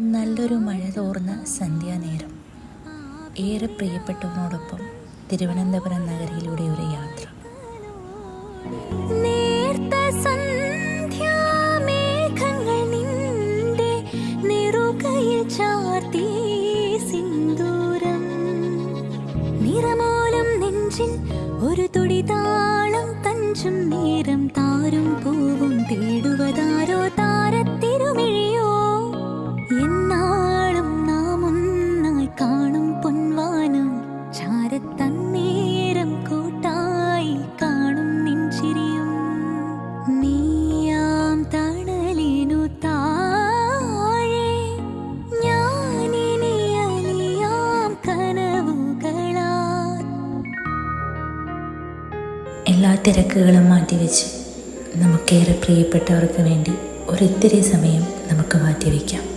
നല്ലൊരു മഴ തോർന്ന സന്ധ്യാനേരം. ഏറെ പ്രിയപ്പെട്ടവനോടൊപ്പം തിരുവനന്തപുരം നഗരിയിലൂടെ ഒരു യാത്ര. നിറമോലം നെഞ്ചിൽ ഒരു തുടി താളം തഞ്ചും നേരം താരും പൂവും തേടുവതാരോ എല്ലാ തിരക്കുകളും മാറ്റിവെച്ച് നമുക്കേറെ പ്രിയപ്പെട്ടവർക്ക് വേണ്ടി ഒരിത്തിരി സമയം നമുക്ക് മാറ്റിവെക്കാം.